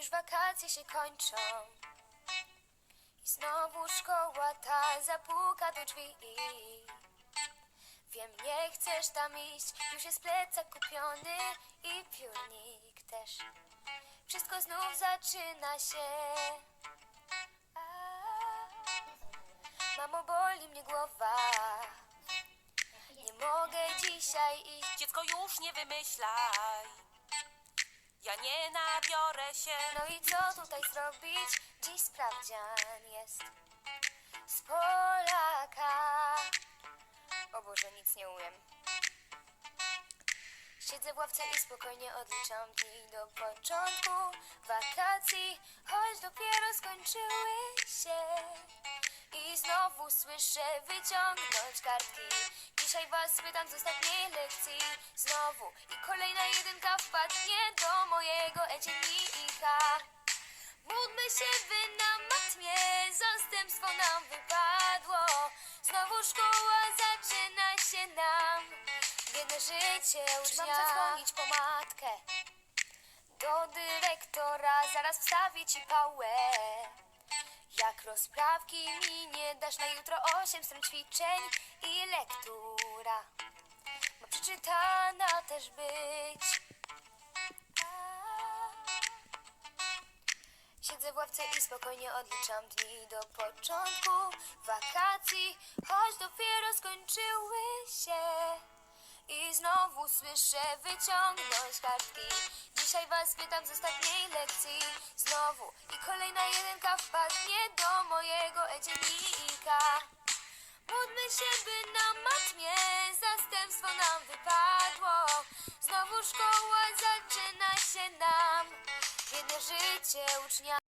Już wakacje się kończą i znowu szkoła ta zapuka do drzwi. Wiem, nie chcesz tam iść, już jest plecak kupiony i piórnik też. Wszystko znów zaczyna się. A, mamo, boli mnie głowa. Nie mogę dzisiaj iść. Dziecko już nie wymyślaj. Nie nabiorę się. No i co tutaj zrobić? Dziś sprawdzian jest z Polaka. O Boże, nic nie umiem. Siedzę w ławce i spokojnie odliczam dni do początku wakacji, choć dopiero skończyły się. I znowu słyszę wyciągnąć kartki. Dzisiaj was pytam z ostatniej lekcji. Znowu i kolejna jedynka wpadnie do mojego ecienika. Módlmy się, by na matmie zastępstwo nam wypadło. Znowu szkoła zaczyna się nam. Biedne życie Czy mam zadzwonić po? Zaraz wstawię ci pałę. Jak rozprawki mi nie dasz na jutro osiem stron ćwiczeń i lektura. Ma przeczytana też być. Siedzę w ławce i spokojnie odliczam dni do początku wakacji, choć dopiero skończyły się. I znowu słyszę wyciągnąć kartki. Dzisiaj was pytam z ostatniej lekcji. Znowu i kolejna jedynka wpadnie do mojego ecienika. Módlmy się, by na matmie zastępstwo nam wypadło. Znowu szkoła zaczyna się nam. Biedne życie ucznia.